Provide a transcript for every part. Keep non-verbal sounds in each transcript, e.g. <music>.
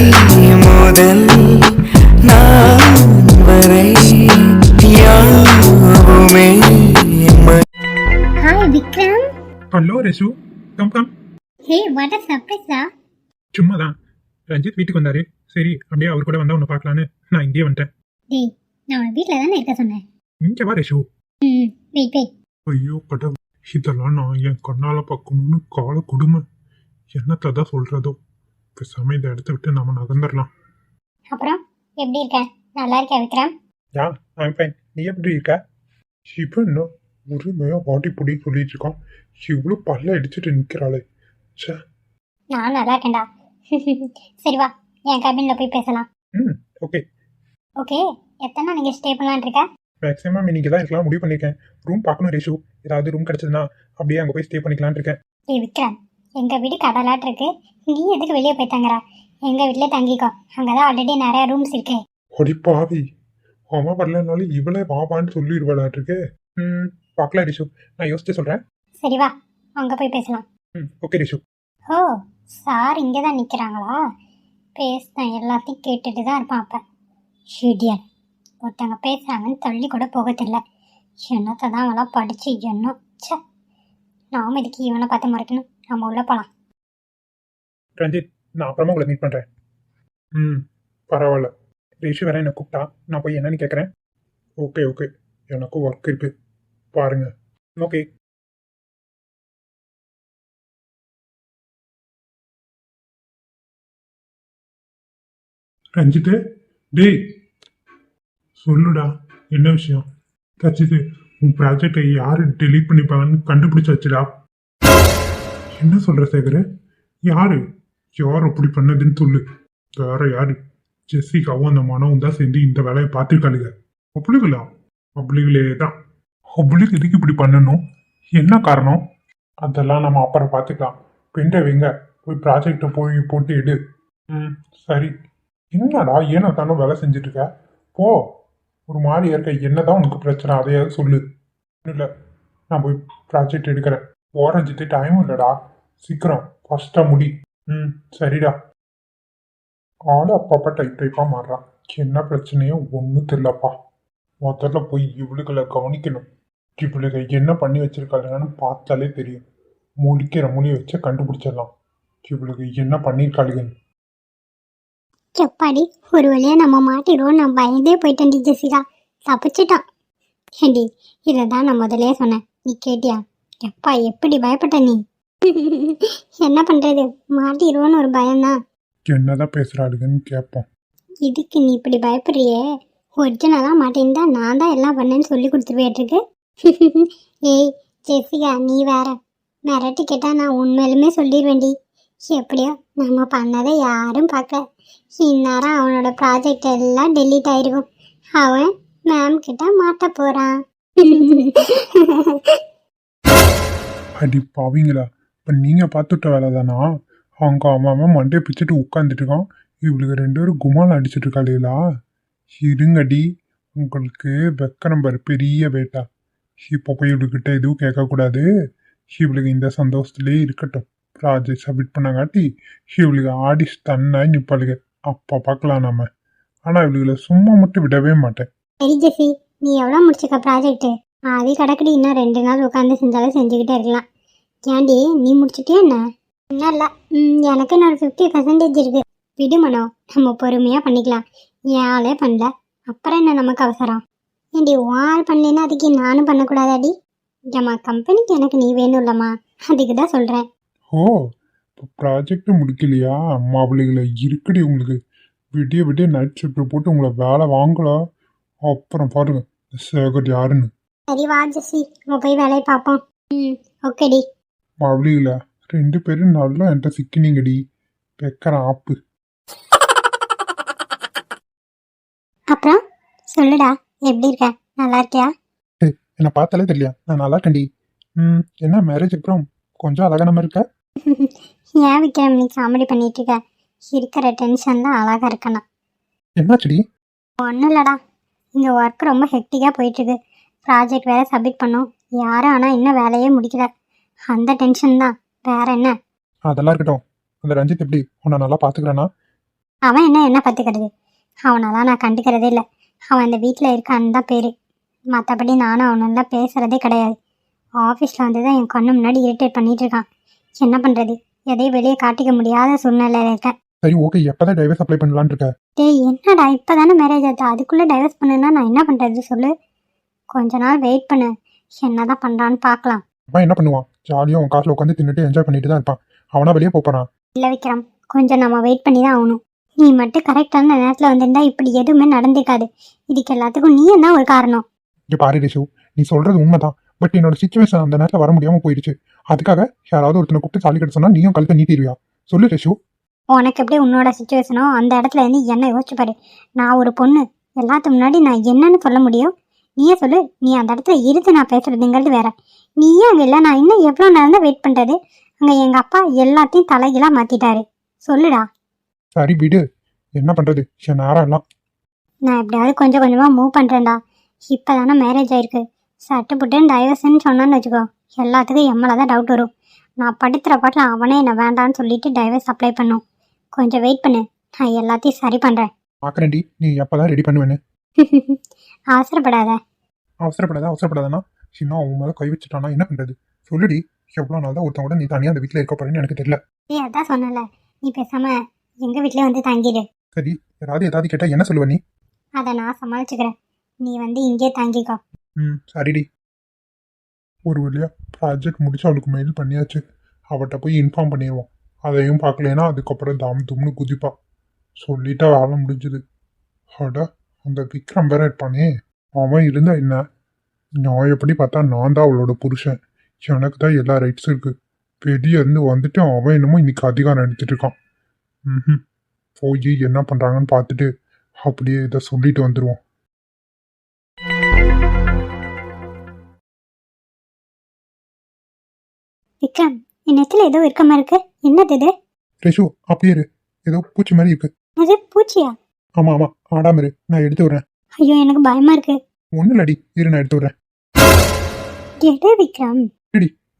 முதல் நான் வரை யாவுமே ம- hi Vikram hello ரெசு come come hey what a சர்ப்ரைஸா சும்மா தான் ரஞ்சித் வீட்டுக்கு வந்தாரு. சரி அப்படியே அவர் கூட வந்தா உன்னை பார்க்கலான்னு நான் இங்கேயே வந்துட்டேன். டேய் நான் உன் வீட்டில் தானே இருக்க சொன்னேன். இங்கே வா ரெசு ம் வெயிட் வெயிட் ஐயோ கடவுள். இதெல்லாம் நான் என் கண்ணால பார்க்கணும்னு கால கொடுமை. என்னத்தை தான் சொல்றதோ? பேசாம இந்த இடத்த விட்டு நம்ம நகர்ந்துடலாம் அப்புறம் எப்படி இருக்க? நல்லா இருக்கியா விக்ரம்? யா ஐம் ஃபைன் நீ எப்படி இருக்க? இப்போ என்ன? உரிமையா பாட்டி பொடி சொல்லிட்டு இருக்கான். இவ்வளோ பல்ல அடிச்சுட்டு நிற்கிறாளே ச்சே. நான் நல்லா இருக்கேன்டா. <laughs> சரி வா என் கேபினில் போய் பேசலாம். ம் ஓகே ஓகே எத்தனை நாள் நீங்கள் ஸ்டே பண்ணலான்னு இருக்க? மேக்ஸிமம் இன்னைக்கு தான் இருக்கலாம் முடிவு பண்ணியிருக்கேன் ரூம் பார்க்கணும் ரேஷு. ஏதாவது ரூம் கிடச்சதுன்னா அப்படியே அங்கே போய் ஸ்டே பண்ணிக்கலாம்னு இருக்கேன். ஏய் விக்ரம் எங்கள் வீடு கடலாட்டு இருக்கு. நீ எதுக்கு வெளியே போய் தங்குற? எங்கள் வீட்டிலே தங்கிக்கோ. அங்கே தான் ஆல்ரெடி நிறைய ரூம்ஸ் இருக்கு. ஒடி பாவி. அவன் வரலனாலும் இவளே வாவான்னு சொல்லிடுவாளாட்டிருக்கு. ம் பார்க்கலாம் ரிஷு. நான் யோசிச்சு சொல்கிறேன் சரி வா. அங்கே போய் பேசலாம். ம் ஓகே ரிஷு. ஓ சார் இங்கே தான் நிற்கிறாங்களா பேசினேன் எல்லாத்தையும் கேட்டுட்டு தான் இருப்பான் அப்போ. ஷிடியன் ஒருத்தவங்க பேசுகிறாங்கன்னு தள்ளி கூட போக தெரியல என்னத்தை தான் அவெல்லாம் படித்து எண்ணம் ச்சே. நாம இதுக்கு இவனை பார்த்து மறைக்கணும்? நம்ம உள்ள போலாம். ரஞ்சித் நான் அப்புறமா உங்களை மீட் பண்ணுறேன் ம் பரவாயில்ல. ரிஷு வேற என்ன கூப்பிட்டா நான் போய் என்னன்னு கேட்குறேன் ஓகே ஓகே. எனக்கும் ஒர்க் இருக்கு. பாருங்க. ஓகே. ரஞ்சித்து டேய் சொல்லுடா என்ன விஷயம்? ரஞ்சித்து உன் ப்ராஜெக்டை யாரு டெலீட் பண்ணிப்பாங்கன்னு கண்டுபிடிச்சாச்சுடா. என்ன சொல்ற சேகரு? யாரு? யார் அப்படி பண்ணதுன்னு சொல்லு. வேற யாரு? ஜெஸ்ஸிகாவும் அந்த மனவும் தான் சேர்ந்து இந்த வேலையை பார்த்துருக்காளுங்க அப்படிங்களா? அப்படிங்களே தான். அப்படிக்கு எதுக்கு இப்படி பண்ணணும்? என்ன காரணம்? அதெல்லாம் நம்ம அப்புறம் பார்த்துக்கலாம். பெண்டை வைங்க. போய் ப்ராஜெக்டை போய் போட்டு எடு. ம் சரி. என்னடா ஏனோ தானோ வேலை செஞ்சுட்டு இருக்க போ. ஒரு மாதிரி இருக்க. என்னதான் உனக்கு பிரச்சனை? அதையாவது சொல்லு. இல்லை. நான் போய் ப்ராஜெக்ட் எடுக்கிறேன். ஓரஞ்சிட்டு டைம் இல்லைடா. சீக்கிரம் ஃபஸ்ட்டாக முடி. ம் சரிடா. ஆள் அப்பப்போ டைப் டைப்பாக மாறுறான். என்ன பிரச்சனையோ ஒன்றும் தெரியலப்பா. முதல்ல போய் இவளுகளை கவனிக்கணும். இவளுக என்ன பண்ணி வச்சிருக்காளுங்கன்னு பார்த்தாலே தெரியும். முழிக்கிற மொழி வச்சு கண்டுபிடிச்சிடலாம். இவளுக்கு என்ன பண்ணியிருக்காளுங்கன்னு எப்பாடி ஒரு வழியா நம்ம மாட்டிடுவோம். நான் பயந்தே போயிட்டேன் டி ஜெசிகா தப்பிச்சிட்டான். ஏண்டி இதை தான் நான் முதலே சொன்னேன். நீ கேட்டியா? எப்பா எப்படி பயப்பட்ட நீ? என்ன பண்றது? மாட்டிடுவோன்னு ஒரு பயம்தான். என்னதான் பேசுறாளுங்கன்னு கேட்போம். இதுக்கு நீ இப்படி பயப்படுறியே? ஒரிஜினலாக மாட்டேன்தா நான் தான் எல்லாம் பண்ணேன்னு சொல்லி கொடுத்துருவேட்டிருக்கு. ஏய் ஜெசிகா நீ வேற. மிரட்டி கேட்டால் நான் உண்மையிலுமே சொல்லிடுவேன்டி. எப்படியோ நம்ம பண்ணதை யாரும் பார்க்கல. இந்நேரம் அவனோட ப்ராஜெக்ட் எல்லாம் டெலீட் ஆயிருக்கும். அவன் மேம் கிட்ட மாட்ட போறான். அடி பாவீங்களா இப்போ நீங்கள் பார்த்துட்ட வேலை தானா அவங்க அவன் மண்டையை பிச்சுட்டு உட்காந்துட்டு இருக்கான். இவளுக்கு ரெண்டு பேரும் குமால் அடிச்சிட்டு இருக்காளா இருங்கடி உங்களுக்கு வெக்க நம்பர் பெரிய வேட்டா. இப்போ போய் இவளுக்கிட்ட எதுவும் கேட்கக்கூடாது. இவளுக்கு இந்த சந்தோஷத்துலேயே இருக்கட்டும். ப்ராஜெக்ட் சப்மிட் பண்ணாங்காட்டி இவளுக்கு ஆடி ஸ்டன்னாய் நிற்பாளுங்க அப்போ பார்க்கலாம் நம்ம ஆனால் இவளுகளை சும்மா மட்டும் விடவே மாட்டேன். சரி நீ எவ்வளோ முடிச்சிருக்க ப்ராஜெக்ட்டு அது கிடக்குடி இன்னும் ரெண்டு நாள் உட்காந்து செஞ்சாலும் செஞ்சுக்கிட்டே இருக்கலாம். ஏன்டி நீ முடிச்சுட்டே என்ன? இன்னும் இல்லை. எனக்கு இன்னொரு ஃபிஃப்டி பர்சன்டேஜ் இருக்கு. விடு மனோ நம்ம பொறுமையாக பண்ணிக்கலாம். என் ஆளே பண்ணல. அப்புறம் என்ன நமக்கு அவசரம்? ஏண்டி உன் ஆள் அதுக்கு நானும் பண்ணக்கூடாதாடி? ஏம்மா கம்பெனிக்கு எனக்கு நீ வேணும் இல்லம்மா அதுக்கு தான் சொல்கிறேன் ஓ இப்போ ப்ராஜெக்ட் முடிக்கலையா? அம்மா பிள்ளைகளை இருக்குடி உங்களுக்கு. விடிய விடிய நைட் ஷிஃப்ட் போட்டு உங்களை வேலை வாங்கலாம் அப்புறம் பாருங்க சேகர் யாருன்னு. சரி வா ஜெசி நம்ம போய் வேலையை பார்ப்போம். ம் ஓகேடி அவளுகளை ரெண்டு பேரும் நல்லா என்கிட்ட சிக்கினீங்கடி வெக்கிற ஆப்பு. அப்புறம்? சொல்லுடா எப்படி இருக்க? நல்லா இருக்கியா? என்னை பார்த்தாலே தெரியல நான் நல்லா இருக்கேன்டி ம் என்ன மேரேஜ் அப்புறம் கொஞ்சம் அழகான இருக்க? <laughs> ஏன் விக்ரம் நீ காமெடி பண்ணிட்டு இருக்க இருக்கிற டென்ஷன் தான் அழகா இருக்கணும். என்னாச்சுடி ஒன்றும் இல்லடா. இங்கே ஒர்க் ரொம்ப ஹெக்டிக்காக போயிட்டுருக்கு. ப்ராஜெக்ட் வேற சப்மிட் பண்ணோம். யாரும் ஆனால் இன்னும் வேலையே முடிக்கல. அந்த டென்ஷன் தான். வேற என்ன? அதெல்லாம் இருக்கட்டும். அந்த ரஞ்சித் எப்படி? உன்னை நல்லா பார்த்துக்கிறேன்னா அவன் என்ன என்ன பத்துக்கிறது? அவனெல்லாம் நான் கண்டுக்கிறதே இல்லை. அவன் அந்த வீட்டில் இருக்கான்னு தான் பேர். மற்றபடி நானும் அவனெல்லாம் பேசுகிறதே கிடையாது. ஆஃபீஸில் வந்து தான் என் கண்ணு முன்னாடி இரிட்டேட் பண்ணிட்டு இருக்கான். என்ன பண்ணுறது எதையும் வெளியே காட்டிக்க முடியாத சூழ்நிலையில் இருக்கேன். சரி ஓகே எப்பதான் டைவர்ஸ் அப்ளை பண்ணலான்னு இருக்க? டேய் என்னடா? இப்போ தானே மேரேஜ் ஆகுது அதுக்குள்ளே டைவர்ஸ் பண்ணுன்னா நான் என்ன பண்ணுறது சொல்லு. கொஞ்ச நாள் வெயிட் பண்ணு. என்ன தான் பண்ணுறான்னு பார்க்கலாம். அவன் என்ன பண்ணுவான் ஜாலியாக உன் காசில் உட்காந்து தின்னுட்டு என்ஜாய் பண்ணிட்டு தான் இருப்பான் அவனா வெளியே போறான் இல்லை விக்ரம் கொஞ்சம் நம்ம வெயிட் பண்ணி தான் ஆகணும். நீ மட்டும் கரெக்டான நேரத்தில் வந்திருந்தா இப்படி எதுவுமே நடந்திருக்காது. இதுக்கு எல்லாத்துக்கும் நீ தான் ஒரு காரணம்? இங்க பாரு ரிஷு நீ சொல்றது உண்மைதான். பட் என்னோட சுச்சுவேஷன் அந்த நேரத்தில் வர முடியாம போயிடுச்சு. அதுக்காக யாராவது ஒருத்தனை கூப்பிட்டு தாலி கட்ட சொன்னா நீயும் கழுத்தை நீட்டிடுவியா? சொல்லு ரிஷு. உனக்கு எப்படி உன்னோட சுச்சுவேஷனோ அந்த இடத்துல இருந்து என்ன யோசிச்சு பாரு. நான் ஒரு பொண்ணு. எல்லாத்துக்கு முன்னாடி நான் என்னன்னு சொல்ல முடியும்? நீயே சொல்லு. நீ அந்த இடத்துல இருந்து நான் பேசுறதுங்கிறது வேற. நீயே அங்கே இல்லை. நான் இன்னும் எவ்வளோ நேரம் தான் வெயிட் பண்ணுறது அங்கே எங்கள் அப்பா எல்லாத்தையும் தலைகீழாக மாற்றிட்டாரு சொல்லுடா. சரி விடு. என்ன பண்றது? என் நேரம் எல்லாம் நான் எப்படியாவது கொஞ்சம் கொஞ்சமாக மூவ் பண்ணுறேன்டா இப்போ தானே மேரேஜ் ஆயிருக்கு. சட்டு புட்டுன்னு டைவர்ஸ்ன்னு சொன்னான்னு வச்சுக்கோ. எல்லாத்துக்கும் எம்மளை தான் டவுட் வரும். நான் படுத்துகிற பாட்டில் அவனே என்னை வேண்டான்னு சொல்லிட்டு டைவர்ஸ் அப்ளை பண்ணும். கொஞ்சம் வெயிட் பண்ணு. நான் எல்லாத்தையும் சரி பண்ணுறேன் பாக்குறேன்டி. நீ எப்பதான் ரெடி பண்ணுவேன்னு. <laughs> அவசரப்படாத அவசரப்படாத அவசரப்படாதனா இன்னும் அவன் மேல கை வச்சுட்டானா என்ன பண்றது? சொல்லுடி எவ்வளவு நாள் தான் ஒருத்தவங்க நீ தனியா அந்த வீட்டுல இருக்க போறேன்னு எனக்கு தெரியல. நீ அதான் சொன்னல நீ பேசாம எங்கள் வீட்டிலே வந்து தங்கிடு சரி யாராவது ஏதாவது கேட்டா என்ன சொல்லுவ நீ? அதை நான் சமாளிச்சுக்கிறேன். நீ வந்து இங்கே தங்கிக்கோ. ம் சரிடி. ஒரு வழியா ப்ராஜெக்ட் முடிச்சு அவளுக்கு மெயில் பண்ணியாச்சு. அவட்ட போய் இன்ஃபார்ம் பண்ணிடுவோம் அதையும் பார்க்கலனா அதுக்கப்புறம் தாம் தும்னு குதிப்பா. சொல்லிட்டா வேலை முடிஞ்சுது. அட அந்த விக்ரம் வேற இருப்பானே. அவன் இருந்தா என்ன? நான் எப்படி பார்த்தா நான் தான் அவளோட புருஷன். எனக்கு தான் எல்லா ரைட்ஸும் இருக்கு. வெளியே இருந்து வந்துட்டு அவன் என்னமோ இன்னைக்கு அதிகாரம் எடுத்துட்டு இருக்கான். ம் போய் என்ன பண்றாங்கன்னு பார்த்துட்டு அப்படியே இதை சொல்லிட்டு வந்துடுவோம் விக்ரம் என் நெத்தில ஏதோ இருக்க மாதிரி இருக்கு. என்னது இது? ரேஷு அப்படியே இரு. ஏதோ பூச்சி மாதிரி இருக்கு. அது பூச்சியா? ஆமா ஆமா. ஆடாம இரு நான் எடுத்து விடுறேன். ஐயோ எனக்கு பயமா இருக்கு. ஒன்றும் இல்லடி இரு நான் எடுத்து விடுறேன். எடு விக்ரம்.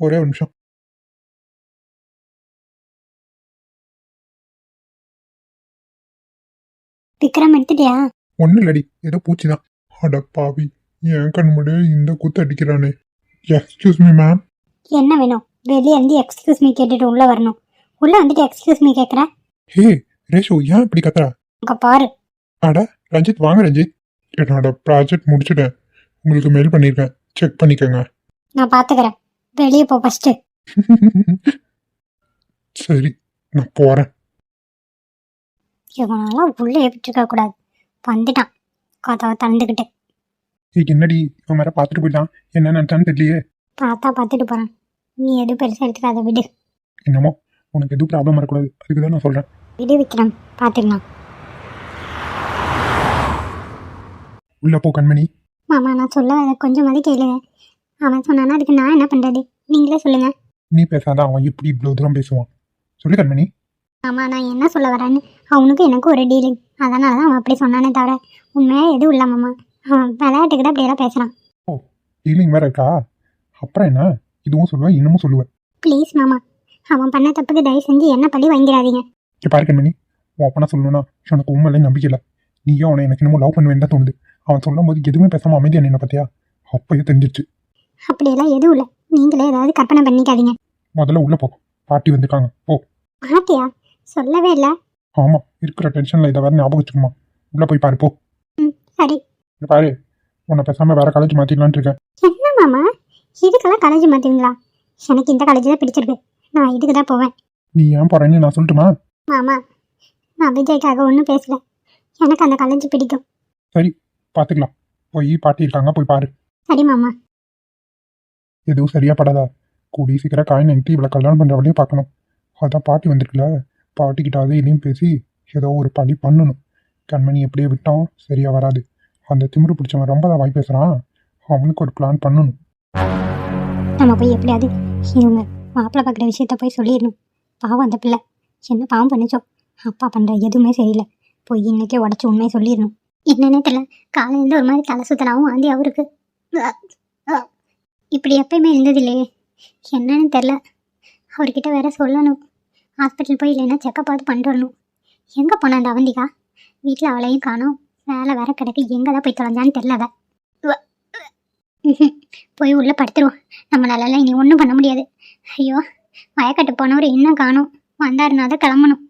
ஒரே ஒரு நிமிஷம். விக்ரம் எடுத்துட்டியா? ஒன்றும் இல்லடி ஏதோ பூச்சி தான் அட பாவி. என் கண் முன்னாடியே இந்த குத்து அடிக்கிறானே. எக்ஸ்கியூஸ் மீ மேம் என்ன வேணும்? வெளியே இருந்து எக்ஸ்கியூஸ் மீ கேட்டுட்டு உள்ள வரணும். உள்ள வந்துட்டு எக்ஸ்கியூஸ் மீ கேட்குற ஹே ரேஷு ஏன் இப்படி கத்துறா? அங்க பாரு. அட ரஞ்சித் வாங்க ரஞ்சித். என்னோட ப்ராஜெக்ட் முடிச்சிட்டேன் உங்களுக்கு மெயில் பண்ணியிருக்கேன் செக் பண்ணிக்கோங்க. நான் பாத்துக்கிறேன். வெளியே போ ஃபர்ஸ்ட் <laughs> சரி நான் போறேன். இவனெல்லாம் உள்ளே விட்டுருக்க கூடாது. வந்துட்டான். கதவை திறந்துக்கிட்டு ஏய், என்னடி? இவன் வேற பார்த்துட்டு போயிட்டான். என்ன நினைச்சான்னு தெரியலையே. பார்த்தா பார்த்துட்டு போறான். நீ எதுவும் பெருசா எடுத்துக்காத விடு. என்னமோ உனக்கு எதுவும் ப்ராப்ளம் வரக்கூடாது. அதுக்கு தான் நான் சொல்றேன். விடு விக்ரம். பார்த்துக்கலாம் உள்ள போ கண்மணி. மாமா நான் சொல்ல வரத கொஞ்சமாவது கேளுங்க அவன் சொன்னானா அதுக்கு நான் என்ன பண்றது? நீங்களே சொல்லுங்க. நீ பேசாத அவன் எப்படி இவ்வளோ தூரம் பேசுவான். சொல்லு கண்மணி. ஆமா நான் என்ன சொல்ல வரேன்னு அவனுக்கும் எனக்கும் ஒரு டீலிங் அதனால தான் அவன் அப்படி சொன்னானே தவிர உண்மையா எதுவும் இல்லை மாமா. அவன் விளையாட்டுக்கிட்ட அப்படியெல்லாம் பேசுறான். ஃபீலிங் வேற இருக்கா? அப்புறம் என்ன? இதுவும் சொல்லுவேன் இன்னமும் சொல்லுவேன் ப்ளீஸ் மாமா அவன் பண்ண தப்புக்கு தயவு செஞ்சு என்ன பழி வாங்கிடாதீங்க. இங்கே பாரு கண்மணி உன் அப்பனா சொல்லணும்னா எனக்கு உண்மையிலே நம்பிக்கை இல்லை. நீயும் அவனை எனக்கு என்னமோ லவ் பண்ணுவேன்னு தான் தோணுது. அவன் சொல்லும் போது எதுவுமே பேசாம அமைதியா நின்ன பார்த்தியா? அப்பயே தெரிஞ்சிருச்சு. அப்படியெல்லாம் எதுவும் இல்லை. நீங்களே ஏதாவது கற்பனை பண்ணிக்காதீங்க. முதல்ல உள்ள போ. பாட்டி வந்திருக்காங்க. போ. மாட்டியா சொல்லவே இல்லை. ஆமா இருக்கிற டென்ஷன்ல இதை வேற ஞாபகம் வச்சுக்குமா உள்ள போய் பாரு போ. சரி. பாரு உன்னை பேசாம வேற காலேஜ் மாத்திடலான்னு இருக்கேன். என்ன மாமா? இதுக்கெல்லாம் காலேஜ் மாற்றுவீங்களா எனக்கு இந்த காலேஜ் தான் பிடிச்சிருக்கு. நான் இதுக்கு தான் போவேன். நீ ஏன் போறேன்னு நான் சொல்லட்டுமா? மாமா நான் விஜய்க்காக ஒன்றும் பேசல. எனக்கு அந்த காலேஜ் பிடிக்கும். பாத்துக்கலாம். போய் பாட்டி இருக்காங்க போய் பாரு. சரி மாமா. எதுவும் சரியா படாதா கூடி சீக்கிரம் காயின் என்கிட்ட இவ்வளோ கல்யாணம் பண்ற வழியும் பார்க்கணும். அதான் பாட்டி வந்திருக்குல்ல. பாட்டிக்கிட்டாவது இதையும் பேசி ஏதோ ஒரு பழி பண்ணணும். கண்மணி எப்படியே விட்டோம் சரியா வராது. அந்த திமிரு பிடிச்சவன் ரொம்ப தான் வாய் பேசுறான். அவனுக்கு ஒரு பிளான் பண்ணணும். நம்ம போய் எப்படியாவது இவங்க மாப்பிள்ளை பார்க்குற விஷயத்த போய் சொல்லிடணும். பாவம் அந்த பிள்ளை. என்ன பாவம் பண்ணுச்சோ? அப்பா பண்ணுற எதுவுமே சரியில்லை. போய் இன்னைக்கே உடச்சி உண்மையை சொல்லிடணும். என்னன்னே தெரியல. காலையிலேருந்து ஒரு மாதிரி தலை சுத்தலாவும் ஆந்தி அவருக்கு இப்படி எப்பயுமே இருந்தது இல்லையே என்னன்னு தெரில அவர்கிட்ட வேற சொல்லணும். ஹாஸ்பிட்டல் போய் இல்லைன்னா செக்கப் பார்த்து பண்ணிட்டு வரணும். எங்கே போனா அந்த அவந்திகா? வீட்டில் அவளையும் காணும். வேலை வேற கிடக்கு. எங்கே தான் போய் தொலைஞ்சான்னு தெரியல போய் உள்ளே படுத்துருவோம். நம்மளால இனி ஒன்றும் பண்ண முடியாது. ஐயோ வயக்காட்டு போனவர் இன்னும் காணோம். வந்தாருன்னா தான் கிளம்பணும்.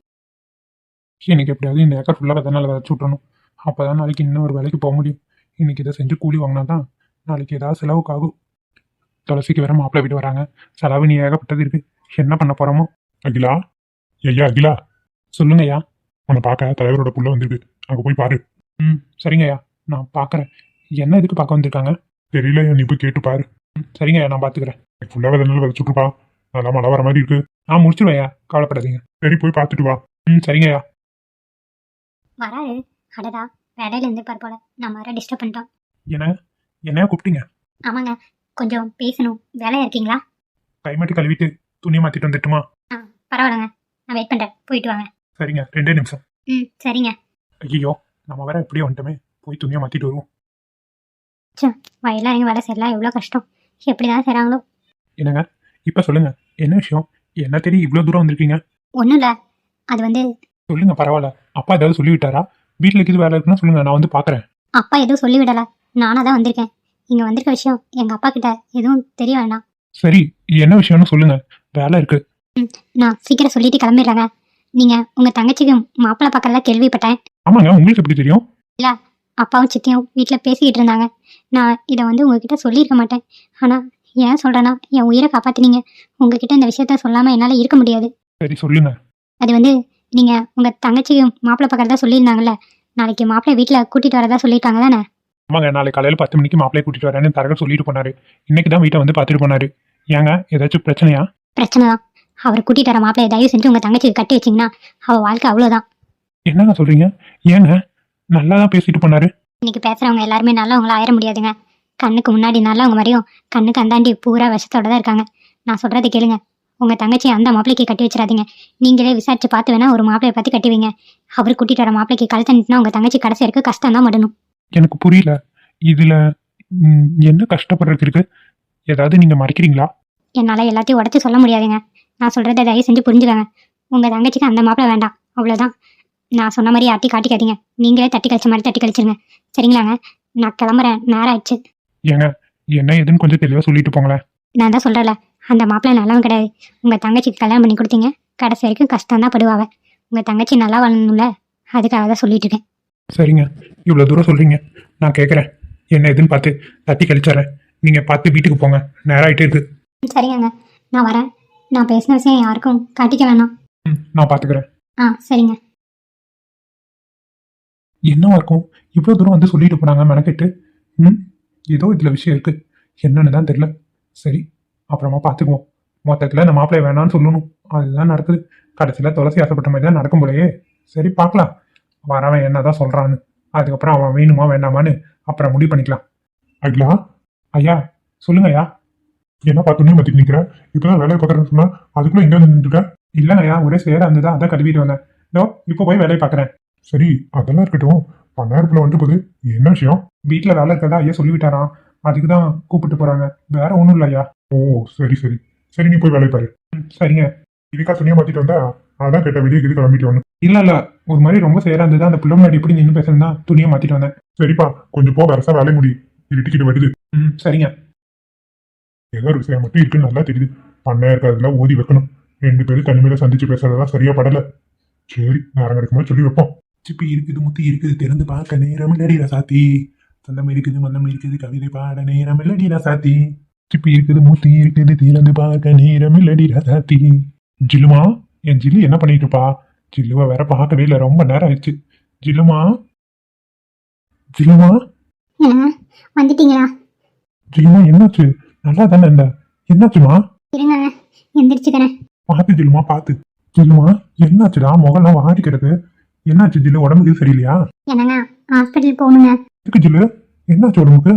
எனக்கு எப்படியாவது இந்த ஏக்கர் ஃபுல்லாக விதை வச்சு விட்றணும் அப்போ தான் நாளைக்கு இன்னும் ஒரு வேலைக்கு போக முடியும். இன்னைக்கு இதை செஞ்சு கூலி வாங்கினா தான் நாளைக்கு ஏதாவது செலவுக்கு ஆகும் துளசிக்கு வேற மாப்பிள்ளை வீட்டு வராங்க. செலவு நீ ஏகப்பட்டது இருக்கு. என்ன பண்ண போறோமோ? அகிலா? ஐயா அகிலா? சொல்லுங்க ஐயா. உன்னை பார்க்க தலைவரோட புள்ள வந்திருக்கு. அங்கே போய் பாரு. ம் சரிங்க ஐயா. நான் பார்க்குறேன் என்ன இதுக்கு பார்க்க வந்திருக்காங்க? தெரியல நீ போய் கேட்டு பாரு. ம் சரிங்க ஐயா நான் பார்த்துக்கிறேன் ஃபுல்லாக விதனால விதைச்சுட்ருப்பா நல்லா மழை வர மாதிரி இருக்கு. நான் முடிச்சிருவேன் ஐயா. கவலைப்படாதீங்க. சரி போய் பார்த்துட்டு வா. ம் சரிங்க ஐயா. வராரு அடடா வேலையில இருந்து பார் போல. நம்ம வர டிஸ்டர்ப் பண்ணிட்டோம். என்ன? என்னையா கூப்பிட்டீங்க? ஆமாங்க. கொஞ்சம் பேசணும். வேலையா இருக்கீங்களா? கை மட்டும் கழுவிட்டு துணியை மாத்திட்டு வந்துட்டுமா? பரவாயில்லங்க. நான் வெயிட் பண்ணுறேன் போயிட்டு வாங்க. சரிங்க. ரெண்டே நிமிஷம். ம் சரிங்க. ஐயோ நம்ம வேற எப்படியே வந்துட்டோமே. போய் துணியை மாத்திட்டு வருவோம். வயலில் இறங்கி வேலை செய்யலாம் எவ்வளோ கஷ்டம். எப்படி தான் செய்கிறாங்களோ என்னங்க? இப்ப சொல்லுங்க. என்ன விஷயம்? என்ன தேடி இவ்வளவு தூரம் வந்திருக்கீங்க? ஒன்றும் இல்லை. அது வந்து சொல்லுங்க பரவாயில்ல. அப்பா ஏதாவது சொல்லி விட்டாரா வீட்டுல இருக்குது வேலை இருக்குன்னா சொல்லுங்க நான் வந்து பாக்குறேன். அப்பா எதுவும் சொல்லி விடலை நானாக தான் வந்திருக்கேன். இங்கே வந்திருக்க விஷயம் எங்கள் அப்பா கிட்ட எதுவும் தெரிய வேண்டாம் சரி என்ன விஷயம்னு சொல்லுங்க. வேலை இருக்கு. நான் சீக்கிரம் சொல்லிட்டு கிளம்பிடுறேங்க. நீங்கள் உங்கள் தங்கச்சிக்கு மாப்பிள்ளை பார்க்கறதா கேள்விப்பட்டேன். ஆமாங்க உங்களுக்கு எப்படி தெரியும்? அப்பாவும் சித்தியும் வீட்டில் பேசிக்கிட்டு இருந்தாங்க. நான் இதை வந்து உங்ககிட்ட சொல்லியிருக்க மாட்டேன். ஆனால் ஏன் சொல்கிறேன்னா என் உயிரை காப்பாற்றினீங்க உங்ககிட்ட இந்த விஷயத்த சொல்லாமல் என்னால் இருக்க முடியாது. சரி சொல்லுங்க. அது வந்து நீங்கள் உங்கள் தங்கச்சிக்கு மாப்பிள்ளை பார்க்கறதா சொல்லியிருந்தாங்கல்ல நாளைக்கு மாப்பிள்ளை வீட்டில் கூட்டிகிட்டு வரதா சொல்லியிருக்காங்க தானே? ஆமாங்க நாளை காலையில பத்து மணிக்கு மாப்பிளைய கூட்டிட்டு வரேன்னு தரகர் சொல்லிட்டு போனாரு. இன்னைக்கு தான் வீட்டை வந்து பார்த்துட்டு போனாரு. ஏங்க ஏதாச்சும் பிரச்சனையா? பிரச்சனை தான். அவர் கூட்டிகிட்டு வர மாப்பிள்ளையை தயவு செஞ்சு உங்கள் தங்கச்சிக்கு கட்டி வச்சிங்கன்னா அவள் வாழ்க்கை அவ்வளோதான் என்னங்க சொல்றீங்க? ஏங்க நல்லா தான் பேசிட்டு போனாரு. இன்னைக்கு பேசுகிறவங்க எல்லாருமே நல்லவங்களா ஆயிட முடியாதுங்க. கண்ணுக்கு முன்னாடி நல்லவங்க மாதிரியும் கண்ணுக்கு அந்தாண்டி பூரா விஷத்தோட தான் இருக்காங்க. நான் சொல்கிறத கேளுங்க. உங்கள் தங்கச்சி அந்த மாப்பிளைக்கு கட்டி வச்சிடாதீங்க. நீங்களே விசாரிச்சு பார்த்து வேணா ஒரு மாப்பிளையை பார்த்து கட்டுவீங்க. அவர் கூட்டிகிட்டு வர மாப்பிளைக்கு கழுத்தனிட்டுனா உங்கள் தங்கச்சி கடைசி வரைக்கும் கஷ்டம் தான் மடணும் எனக்கு புரியல. இதுல என்ன கஷ்டப்படுறதுக்கு இருக்கு? ஏதாவது நீங்க மறைக்கிறீங்களா? என்னால் எல்லாத்தையும் உடச்சி சொல்ல முடியாதுங்க. நான் சொல்கிறத தயவு செஞ்சு புரிஞ்சுக்கங்க. உங்கள் தங்கச்சிக்கு அந்த மாப்பிள்ளை வேண்டாம். அவ்வளோதான் நான் சொன்ன மாதிரி யார்ட்டி காட்டிக்காதீங்க. நீங்களே தட்டி கழிச்ச மாதிரி தட்டி கழிச்சிருங்க. சரிங்களாங்க? நான் கிளம்புறேன். நேரம் ஆயிடுச்சு. ஏங்க என்ன ஏதுன்னு கொஞ்சம் தெளிவா சொல்லிட்டு போங்களேன். நான் தான் சொல்கிறல அந்த மாப்பிள்ளை நல்லவன் கிடையாது. உங்கள் தங்கச்சிக்கு கல்யாணம் பண்ணி கொடுத்தீங்க. கடைசி வரைக்கும் கஷ்டம் தான் படுவாங்க உங்கள் தங்கச்சி நல்லா வாழணும்ல. அதுக்காக தான் சொல்லிட்டு இருக்கேன். சரிங்க. இவ்வளோ தூரம் சொல்றீங்க. நான் கேட்குறேன் என்ன ஏதுன்னு பார்த்து தட்டி கழிச்சிடுறேன். நீங்கள் பார்த்து வீட்டுக்கு போங்க. நேரம் ஆகிட்டே இருக்கு. சரிங்க நான் வரேன். நான் பேசின விஷயம் யாருக்கும் காட்டிக்க வேணாம். நான் பார்த்துக்கிறேன். ஆ சரிங்க. என்னவா இருக்கும் இவ்வளோ தூரம் வந்து சொல்லிட்டு போனாங்க மெனக்கெட்டு. ம் ஏதோ இதில் விஷயம் இருக்கு. என்னன்னு தான் தெரியல. சரி. அப்புறமா பார்த்துக்குவோம். மொத்தத்தில் இந்த மாப்பிள்ளை வேணான்னு சொல்லணும். அதுதான் நடக்குது. கடைசியில் துளசி ஆசைப்பட்ட மாதிரி தான் நடக்கும் போலயே. சரி பார்க்கலாம். வரவன் என்னதான் சொல்கிறான்னு அதுக்கப்புறம் அவன் வேணுமா வேண்டாமான்னு அப்புறம் முடிவு பண்ணிக்கலாம். அகிலா? ஐயா சொல்லுங்க ஐயா. என்ன பார்த்தோன்னே மத்திக்கு நிற்கிறேன் இப்போ தான் வேலையை பார்க்குறேன்னு சொன்னால் அதுக்குள்ளே இங்கே நின்றுருக்கேன் இல்லைங்க ஐயா ஒரே சேர இருந்ததா அதான் கழுவிட்டு வந்தேன். இதோ இப்போ போய் வேலையை பார்க்குறேன். சரி அதெல்லாம் இருக்கட்டும். பன்னாயிரப்புல வந்து போகுது. என்ன விஷயம்? வீட்டில் வேலை இருக்கிறதா ஐயா சொல்லிவிட்டாராம். அதுக்கு தான் கூப்பிட்டு போகிறாங்க வேற ஒன்றும் இல்லை ஐயா. ஓ சரி சரி. சரி நீ போய் வேலையை பாரு. சரிங்க. இதுக்கா துணியை மாத்திட்டு வந்தா அதான் கேட்ட வெளியே இது கிளம்பிட்டு வரணும். இல்ல இல்ல. ஒரு மாதிரி ரொம்ப சேரா இருந்தது. அந்த பிள்ளை முன்னாடி எப்படி நின்று பேசுறதா துணியை மாத்திட்டு வந்தேன். சரிப்பா கொஞ்சம் போ வரசா வேலை முடி. இருட்டிக்கிட்டு வருது. ம் சரிங்க. ஏதோ ஒரு விஷயம் மட்டும் இருக்குன்னு நல்லா தெரியுது. பண்ணையா இருக்கிறதுல ஓதி வைக்கணும். ரெண்டு பேரும் தனிமையில சந்திச்சு பேசுறதெல்லாம் சரியா படல. சரி நேரம் கிடைக்கும்போது சொல்லி வைப்போம். சிப்பி இருக்குது முத்தி இருக்குது திறந்து பார்க்க நேரம் இல்லடி ரசாத்தி. சந்தம் இருக்குது மந்தம் இருக்குது கவிதை பாட நேரம் இல்லடி ரசாத்தி. சிப்பி இருக்குது மூத்தி இருக்குது திறந்து பார்க்க நேரம் இல்லடி ரசாத்தி ஜில்லுமா என் ஜில்லு என்ன பண்ணிட்டு இருப்பா ஜில்லுவை வேற பார்க்கவே இல்லை ரொம்ப நேரம் ஆயிடுச்சு. ஜில்லுமா? ஜில்லுமா? வந்துட்டீங்களா? ஜில்லுமா என்னாச்சு? நல்லா தானே இருந்த? என்னாச்சுமா? இருங்க எந்திரிச்சுக்கிறேன் பார்த்து ஜில்லுமா பார்த்து. ஜில்லுமா என்னாச்சுடா முகம்லாம் வாடி கிடக்கு என்னாச்சு ஜில்லு உடம்புக்கு சரியில்லையா? என்னங்க ஹாஸ்பிட்டல் போகணுங்க. எதுக்கு ஜில்லு? என்னாச்சு உடம்புக்கு?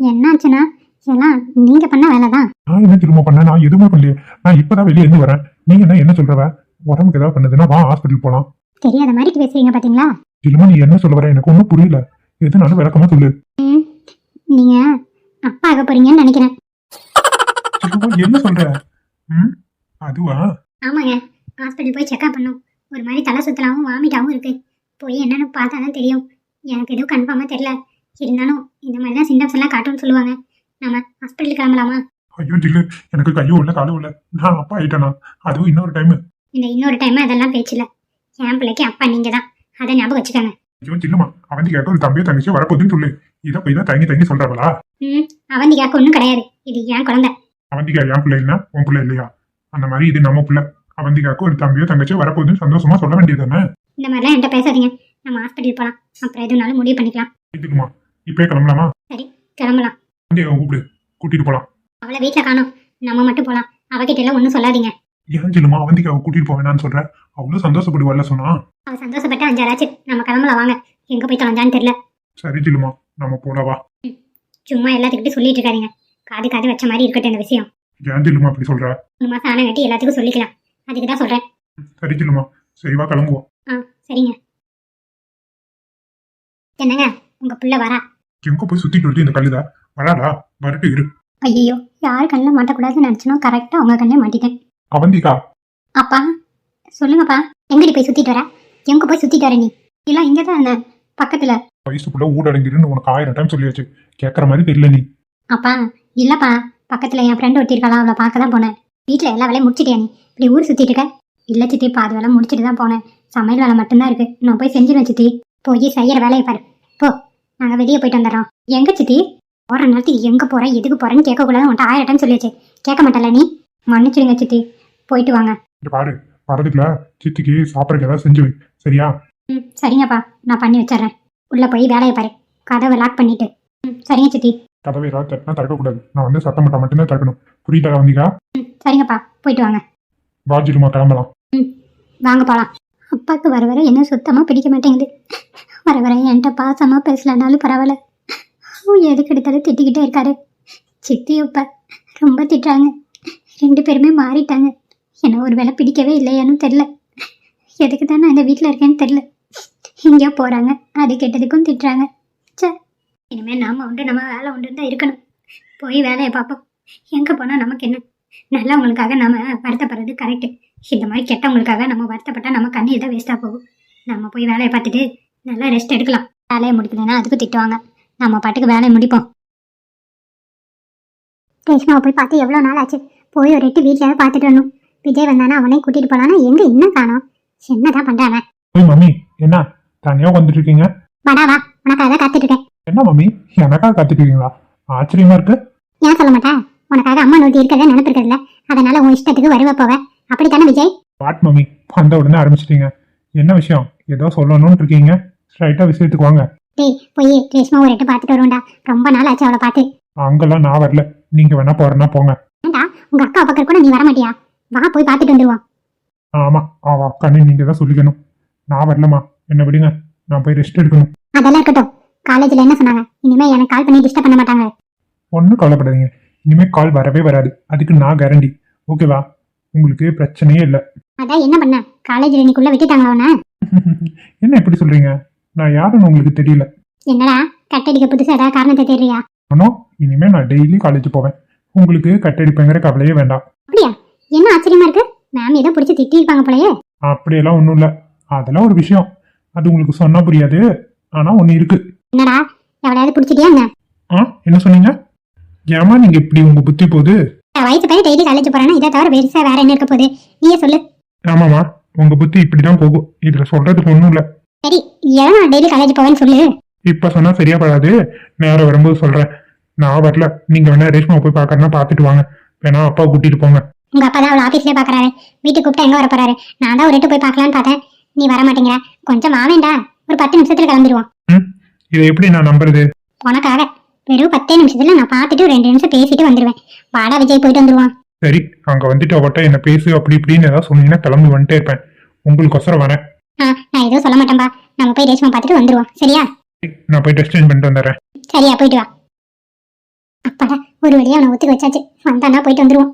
என்னாச்சுன்னா எல்லாம் நீங்கள் பண்ண வேலை தான் நான் என்ன திரும்ப பண்ணேன்? நான் எதுவுமே பண்ணலையே. நான் இப்பதான் வெளியே இருந்து வரேன். நீங்க என்ன என்ன சொல்றவ? உடம்புக்கு ஏதாவது பண்ணுதுன்னா வா ஹாஸ்பிட்டல் போலாம். தெரியாத மாதிரி பேசுறீங்க பார்த்தீங்களா இல்லமா நீ என்ன சொல்ல வர? எனக்கு ஒன்றும் புரியல. எதுனாலும் விளக்கமா சொல்லு. ம் நீங்கள் அப்பா ஆக போறீங்கன்னு நினைக்கிறேன். என்ன சொல்ற? ம் அதுவா? ஆமாங்க. ஹாஸ்பிட்டல் போய் செக்அப் பண்ணோம் ஒரு மாதிரி தலை சுத்தலாவும் வாமிட்டாவும் இருக்கு. போய் என்னன்னு பார்த்தா தான் தெரியும். எனக்கு எதுவும் கன்ஃபார்மாக தெரியல. இருந்தாலும் இந்த மாதிரி தான் சிம்டம்ஸ் எல்லாம் காட்டும்னு சொல்லுவாங்க. நம்ம ஹாஸ்பிட்டலுக்கு கிளம்பலாமா? ஐயோ ஜில்லு எனக்கு கையும் இல்லை காலும் இல்லை. நான் அப்பா ஆயிட்டேனா? அதுவும் இன்னொரு டைம் இந்த இன்னொரு டைம் அதெல்லாம் பேச்சில்ல என் பிள்ளைக்கு அப்பா நீங்க தான் அதை ஞாபகம் வச்சுக்கோங்க. ஐயோ ஜில்லுமா அவன் கேட்க ஒரு தம்பியோ தங்கச்சியோ வரப்போகுதுன்னு சொல்லு. இதை போய் தான் தங்கி தங்கி சொல்றாங்களா? ம் அவந்திக்காக்கு ஒன்றும் கிடையாது. இது என் குழந்தை. அவந்திகா என் பிள்ளை இல்லைன்னா உன் பிள்ளை இல்லையா? அந்த மாதிரி இது நம்ம பிள்ளை. அவந்திகாக்கு ஒரு தம்பியோ தங்கச்சியோ வரப்போகுதுன்னு சந்தோஷமா சொல்ல வேண்டியது தானே இந்த மாதிரிலாம் என்கிட்ட பேசாதீங்க. நம்ம ஹாஸ்பிட்டல் போகலாம் அப்புறம் எதுனாலும் முடிவு பண்ணிக்கலாம். இதுக்குமா இப்பயே கிளம்பலாமா? கிளம்பலாம். வண்டியை கூப்பிடு. கூட்டிட்டு போலாம். அவளை வீட்டில் காணோம். நம்ம மட்டும் போகலாம் அவகிட்ட எல்லாம் ஒன்றும் சொல்லாதீங்க. ஏன் ஜில்லுமா அவந்திகாவை கூட்டிட்டு போவேனான்னு சொல்றேன் அவ்வளவு சந்தோஷப்படுவாள்ல சொன்னா. அவள் சந்தோஷப்பட்டு அஞ்சாராச்சு நம்ம கிளம்பலாம் வாங்க. எங்கே போய் தொலைஞ்சான்னு தெரியல. சரி ஜில்லுமா நம்ம போலவா சும்மா எல்லாத்துக்கிட்டையும் சொல்லிட்டு இருக்காதீங்க. காது காது வச்ச மாதிரி இருக்கட்டும் இந்த விஷயம். ஏன் அப்படி சொல்ற? மூணு மாதம் ஆன கட்டி எல்லாத்துக்கும் சொல்லிக்கலாம். அதுக்கு தான் சொல்கிறேன் சரி ஜில்லுமா சரிவா கிளம்புவோம். ஆ சரிங்க. என்னங்க? உங்கள் புள்ள வரா? எங்க போய் சுத்திட்டு வருது இந்த கல்லுதா? வராடா வரட்டு இரு. ஐயோ யார் கண்ணில் மாட்டக்கூடாதுன்னு நினச்சினோ? கரெக்டாக உங்கள் கண்ணே மாட்டிட்டேன். அவந்திகா. அப்பா சொல்லுங்கப்பா. எங்கடி போய் சுற்றிட்டு வர? எங்கே போய் சுற்றிட்டு வர நீ? இல்லை இங்கே தான் இருந்தேன் பக்கத்தில். வயசுக்குள்ள ஊடடங்கிருன்னு உனக்கு ஆயிரம் டைம் சொல்லியாச்சு. கேட்கற மாதிரி தெரியல நீ. அப்பா இல்லைப்பா. பக்கத்தில் என் ஃப்ரெண்டு இருக்கலாம் அவளை பார்க்க தான் போனேன். வீட்டில் எல்லா வேலையும் முடிச்சிட்டியா நீ? இப்படி ஊர் சுற்றிட்டு இருக்க? இல்லை சித்தி பாதி வேலை முடிச்சிட்டு தான் போனேன். சமையல் வேலை மட்டும்தான் இருக்கு. நான் போய் செஞ்சிருவேன் சித்தி. போய் செய்யற வேலையை பாரு. போ நாங்கள் வெளியே போயிட்டு வந்துடுறோம். எங்க சித்தி? போகிற நேரத்துக்கு எங்கே போகிறேன் எதுக்கு போகிறேன்னு கேட்கக்கூடாது உன்ட்ட ஆயிரம் டைம் சொல்லியாச்சு. கேட்க மாட்டல நீ? மன்னிச்சிடுங்க சித்தி. போயிட்டு வாங்க. இங்க பாரு வரதுக்குள்ள சித்திக்கு சாப்பிட்றதுக்கு ஏதாவது செஞ்சு வை. சரியா? ம் சரிங்கப்பா. நான் பண்ணி வச்சிடுறேன். உள்ளே போய் வேலையை பாரு. கதவை லாக் பண்ணிட்டு. ம் சரிங்க சித்தி. கதவை ஏதாவது தட்டினா திறக்கக்கூடாது. நான் வந்து சத்தம் மட்டும் மட்டும்தான் திறக்கணும். புரியுதா வந்திகா ம் சரிங்கப்பா. போயிட்டு வாங்க. வாஜிலுமா கிளம்பலாம். வாங்க போகலாம் அப்பாவுக்கு வர வர என்ன சுத்தமாக பிடிக்க மாட்டேங்குது. வர வர என்கிட்ட பாசமாக பேசலனாலும் பரவாயில்ல. அப்பாவும் எதுக்கு எடுத்தாலும் திட்டிக்கிட்டே இருக்காரு. சித்தி அப்பா ரொம்ப திட்டுறாங்க. ரெண்டு பேருமே மாறிட்டாங்க. ஏன்னா ஒரு வேலை பிடிக்கவே இல்லையான்னு தெரில எதுக்கு தான் நான் இந்த வீட்டில் இருக்கேன்னு தெரில எங்கேயோ போகிறாங்க அது கெட்டதுக்கும் திட்டுறாங்க. சே இனிமேல் நாம் உண்டு நம்ம வேலை உண்டு தான் இருக்கணும். போய் வேலையை பார்ப்போம். எங்கே போனால் நமக்கு என்ன? நல்லவங்களுக்காக நம்ம வருத்தப்படுறது கரெக்டு இந்த மாதிரி கெட்டவங்களுக்காக நம்ம வருத்தப்பட்டால் நம்ம கண்ணீர் தான் வேஸ்ட்டாக போகும். நம்ம போய் வேலையை பார்த்துட்டு நல்லா ரெஸ்ட் எடுக்கலாம். வேலையை முடிக்கலைன்னா அதுக்கு திட்டுவாங்க. நம்ம பாட்டுக்கு வேலையை முடிப்போம். ரேஷ்மாவை போய் பார்த்து எவ்வளோ நாள் ஆச்சு போய் ஒரு எட்டு வீட்டில் பார்த்துட்டு வரணும். விஜய் வந்தானா அவனையும் கூட்டிகிட்டு போனானா எங்கே இன்னும் காணோம்? என்னதான் பண்ணுறாங்க ஓய் மம்மி என்ன? தனியா வந்துட்டு இருக்கீங்க? வாடா வா உனக்காக காத்துட்டு இருக்கேன். என்ன மம்மி? எனக்கா காத்துட்டு இருக்கீங்களா? ஆச்சரியமா இருக்கு. ஏன் சொல்ல மாட்டேன்? உனக்காக அம்மா நோட்டி இருக்கிறத நினைப்பிருக்கிறதுல. அதனால உன் இஷ்டத்துக்கு வருவ போவ. அப்படித்தானே விஜய்? What mummy? வந்த உடனே ஆரம்பிச்சிட்டீங்க. என்ன விஷயம்? ஏதோ சொல்லணும்னு இருக்கீங்க. ஸ்ட்ரைட்டா விஷயத்துக்கு வாங்க டேய் போய் ரேஷ்மா ஒரு எட்டு பார்த்துட்டு வருவோம்டா. ரொம்ப நாள் ஆச்சு அவளை பார்த்து. அங்கெல்லாம் நான் வரல. நீங்க வேணா போறேன்னா போங்க. ஏண்டா உங்க அக்கா பக்கம் கூட நீ வர மாட்டியா வா போய் பார்த்துட்டு வந்துருவோம். ஆமா ஆவா கண்ணு நீங்க தான் சொல்லிக்கணும். நான் வரலம்மா. என்ன விடுங்க. நான் போய் ரெஸ்ட் எடுக்கணும். அதெல்லாம் இருக்கட்டும். காலேஜ்ல என்ன சொன்னாங்க? இனிமே எனக்கு கால் பண்ணி டிஸ்டர்ப் பண்ண மாட்டாங்க. ஒன்றும் கவலைப்படாதீங்க. இனிமே கால் வரவே வராது. அதுக்கு நான் கேரண்டி ஓகேவா உங்களுக்கு பிரச்சனையே இல்லை. அதான் என்ன பண்ண? காலேஜ்ல இன்னைக்குள்ள விட்டுட்டாங்களா உன்னை? <laughs> என்ன இப்படி சொல்றீங்க? நான் யாருன்னு உங்களுக்கு தெரியல. என்னடா கட்டடிக்க புதுசா ஏதாவது காரணத்தை தேடுறியா? ஆனோ இனிமே நான் டெய்லி காலேஜ் போவேன். உங்களுக்கு கட்டடிப்பேங்கிற கவலையே வேண்டாம். அப்படியா? என்ன ஆச்சரியமா இருக்கு? மேம் ஏதோ பிடிச்சி திட்டி இருப்பாங்க போலயே. அப்படியெல்லாம் ஒன்றும் இல்லை. அதெல்லாம் ஒரு விஷயம். அது உங்களுக்கு சொன்னா புரியாது. ஆனா ஒன்று இருக்கு. என்னடா எவ்வளவு பிடிச்சிட்டியா என்ன? ஆ என்ன சொன்னீங்க? ஏமா நீங்க இப்படி உங்க புத்தி போகுது? வயசு பையன் டெய்லி காலேஜ் போறானா? இதை தவிர பெருசா வேற என்ன இருக்க போகுது? நீயே சொல்லு. ஆமாமா உங்க புத்தி இப்படிதான் போகும். இதுல சொல்றதுக்கு ஒன்றும் இல்லை. சரி ஏன் டெய்லி காலேஜ் போவேன்னு சொல்லு. இப்ப சொன்னா சரியா படாது நேரம் வரும்போது சொல்றேன். நான் வரல நீங்க வேணா ரேஷ்மா போய் பாக்கறனா பாத்துட்டு வாங்க. வேணா அப்பா கூட்டிட்டு போங்க. உங்க அப்பா தான் அவளை ஆபீஸ்லயே பாக்குறாரு வீட்டுக்கு கூப்பிட்டா எங்க வர போறாரு நான் தான் ஒரு போய் பார்க்கலான்னு பார்த்தேன். நீ வர மாட்டேங்கிற. கொஞ்சம் ஆவேண்டா ஒரு பத்து நிமிஷத்துல கிளம்பிடுவோம். இதை எப்படி நான் நம்புறது? உனக்காக. வெறும் பத்தே நிமிஷத்துல நான் பார்த்துட்டு ஒரு ரெண்டு நிமிஷம் பேசிட்டு வந்துடுவேன் வாடா விஜய் போயிட்டு வந்துருவான். சரி அங்க வந்துட்டு அவட்ட என்ன பேசு அப்படி இப்படின்னு ஏதாவது சொன்னீங்கன்னா கிளம்பி வந்துட்டே இருப்பேன். உங்களுக்கொசரம் வரேன். ஆ நான் எதுவும் சொல்ல மாட்டேன்பா. நம்ம போய் ரேஷ்மா பார்த்துட்டு வந்துருவோம். சரியா? நான் போய் டெஸ்ட் பண்ணிட்டு வந்துடுறேன். சரியா போயிட்டு வா. அப்பாடா ஒரு வழியா அவனை ஒத்துக்க வச்சாச்சு. வந்தானா போயிட்டு வந்துருவோம்.